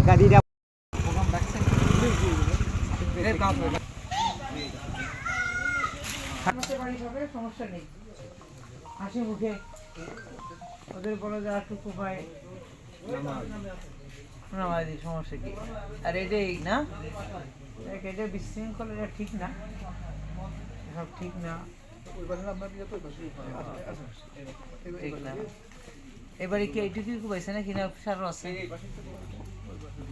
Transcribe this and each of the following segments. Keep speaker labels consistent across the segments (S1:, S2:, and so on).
S1: একা
S2: সমস্যা নেই হাসি মুখে। ওদের সমস্যা না? এটা ঠিক না। সব ঠিক না। না। এবারে কি এইটুকুই পাইছে না কিনা সারও আছে।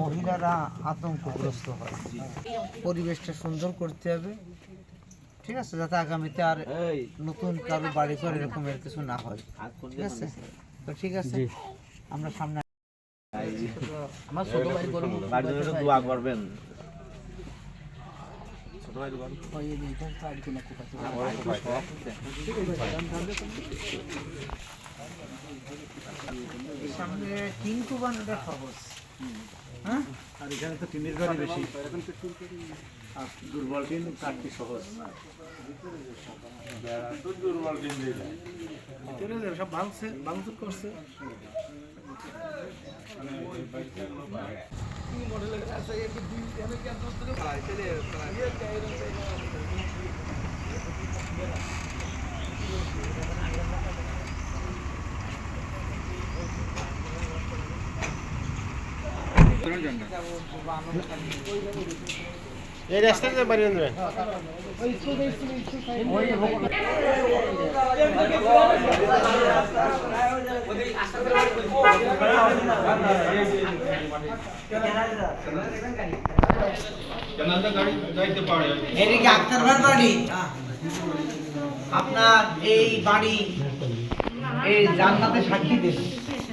S2: মহিলারা আতঙ্কগ্রস্ত হয়। পরিবেশটা সুন্দর করতে হবে। ঠিক আছে যাতে আগামীতে আর নতুন কারও বাড়ি করে এরকম কিছু না হয়। ঠিক আছে? তো ঠিক আছে আমরা সামনে
S3: আমার ছোট ভাই জন্য দোয়া করবেন।
S2: সামনে তিন কুবান ওটা সহজ হ্যাঁ?
S4: আর এখানে তো টিনের ঘরই বেশি। আর দুর্বল টিন কাটতে সহজ। ভিতরে যে সব ভাঙছে ভাঙচুর করছে।
S3: এই রাস্তাতে বাড়ি নেবেন
S2: এদিকে আক্তারবার বাড়ি। আপনার এই বাড়ি এই জান্নাতে সাক্ষী দেবে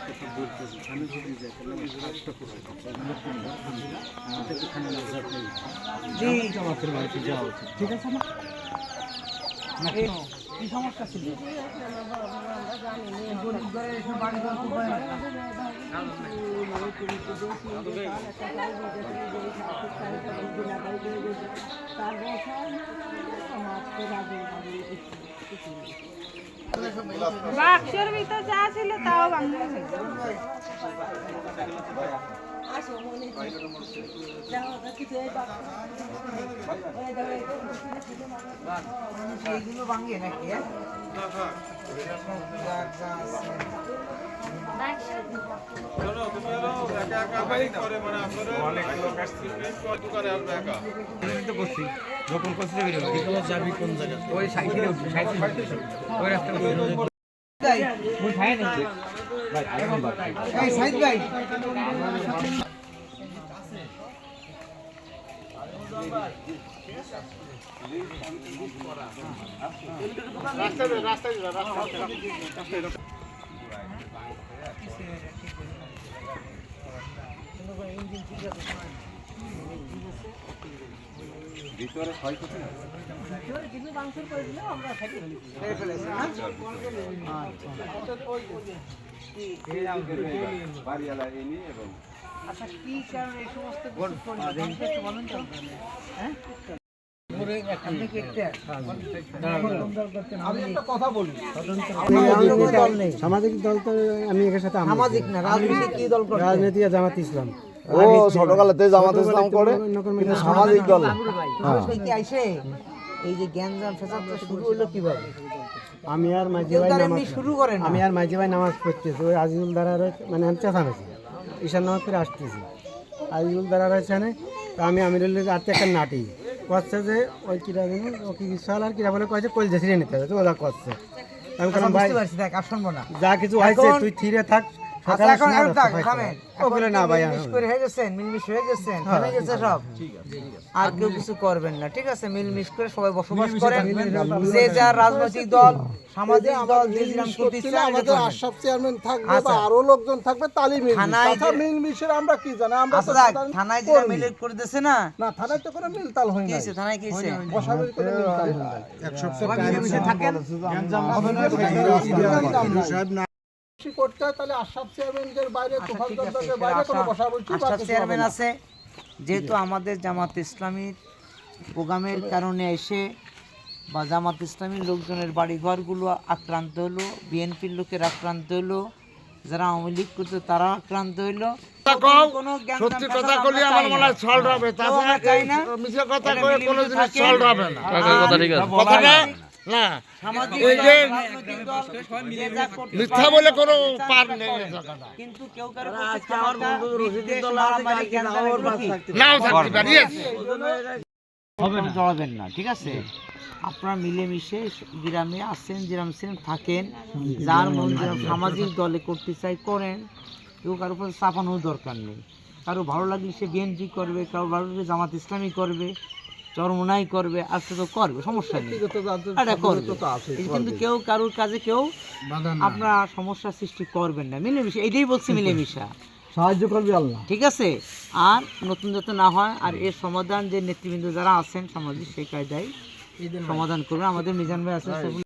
S2: পেরেছেন এই কারণে বাড়ি বাংলাদেশরা কিছু লুটপাট হয়েছে কি ভাঙছে?
S3: এখন পরিষ্কার করে
S2: জি আমাদের যাওয়া উচিত ঠিক আছে না কি সমস্যা ছিল বাড়ি
S5: বাক্সের ভিতর যা ছিল তাও গেছে।
S2: এইগুলো ভাঙে নাকি হ্যাঁ? জায়গা আছে। ভাই, এই সাইদ ভাই খেয়ে ফেলেছে, না? আচ্ছা সমস্ত কিছু করল? আমাকে একটু বলুন তো। হ্যাঁ? আপনি কি একটা- আমি একটা কথা বলি। রাজনৈতিক দল নেই।
S1: সামাজিক দল তো আমি এর সাথে আমি
S2: সামাজিক না রাজনৈতিক কি দল
S1: রাজনীতি জামাত ইসলাম।
S6: ও ছোটকালেতে জামাত ইসলাম করে? কিন্তু সামাজিক দল।
S2: এই যে জ্ঞানজাম ফেসাদটা শুরু হলো কীভাবে?
S1: আমি আর মাঝি ভাই নামাজ
S2: শুরু করেন
S1: আমি আর মাঝি ভাই নামাজ পড়তেছি। ওই আজিজুল দারার মানে আমি চেঁচামেছি ঈশান নামাজ করে আসতেছি। আজিজুল দারার এখানে তো আমি আমিরুল্লাহ আর একটা নাটি করছে যে ওই কিরা জানি ও কি বিশাল আর কিরা বলে কয়েছে কলজে ছিঁড়ে নিতে হবে। তো ওরা করছে আমি
S2: আচ্ছা,
S1: বললাম ভাই যা কিছু হয়েছে তুই থিরে থাক।
S2: আচ্ছা হয়ে। গেছেন মিলমিশ হয়ে গেছেন থেমে গেছে সব? আর কেউ কিছু করবেন না ঠিক আছে? মিলমিশ করে সবাই বসবাস করেন। যে যার রাজনৈতিক দল সামাজিক দল যে
S6: আমাদের আশরাফ চেয়ারম্যান থাকবে
S2: আচ্ছা।
S6: বা আরও লোকজন থাকবে তালি মিল
S2: থানায় যে-
S6: মিল মিশের আমরা কি জানি? আমরা
S2: আচ্ছা থানায় যেটা
S6: কর্মী।
S2: করে। দিছে না?
S6: না থানায় তো কোনো মিলতাল হয় না
S2: হয়েছে? থানায় কি হয়েছে?
S6: করে মিলতাল হয় না।
S2: সবাই থাকেন?
S6: করতে হয়? তাহলে আশরাফ চেয়ারম্যানদের বাইরে
S2: আচ্ছা,
S6: তোফাজ্জল
S2: ঠিক আছে,
S6: দাসের
S2: সেটা
S6: বাইরে কোনো বসাবসি
S2: আশরাফ চেয়ারম্যান আছে। যেহেতু আমাদের জামাত ইসলামীর প্রোগ্রামের কারণে এসে বা জামাত ইসলামীর লোকজনের বাড়িঘরগুলো আক্রান্ত হলো বিএনপির লোকের আক্রান্ত হলো যারা আওয়ামী লীগ করতো তারা আক্রান্ত হইল
S7: সত্যি কথা কলি আমার মনে হয় সল্ভ হবে। কথা
S2: এটা
S7: কয়ে কোনো জিনিস
S2: থাকেন।
S7: হবে না। কথাটা না। যে মিথ্যা বলে কোনো পার নেই।
S2: কিন্তু কেউ কারও?
S7: নাও থাকতে পারি
S2: জড়াবেন না। ঠিক আছে? আপনারা মিলেমিশে গ্রামে আসেন যেরকম ছিলেন থাকেন। যার মন যেরকম সামাজিক দলে করতে চাই করেন। কেউ কারোর উপর চাপানোর দরকার নেই। কারও ভালো লাগলে সে বিএনপি করবে কারও ভালো লাগলে জামাত ইসলামী করবে। চরমনাই করবে আর তো করবে সমস্যা নেই। এটা করবে। কিন্তু কেউ কারোর কাজে কেউ আপনার সমস্যা সৃষ্টি করবেন না। মিলেমিশে এটাই বলছি মিলেমিশা।
S6: সাহায্য করবে আল্লাহ।
S2: ঠিক আছে? আর নতুন যাতে না হয় আর এর সমাধান যে নেতৃবৃন্দ যারা আছেন সমাজে সেই কায়দায় সমাধান করবে। আমাদের মিজান ভাই আছে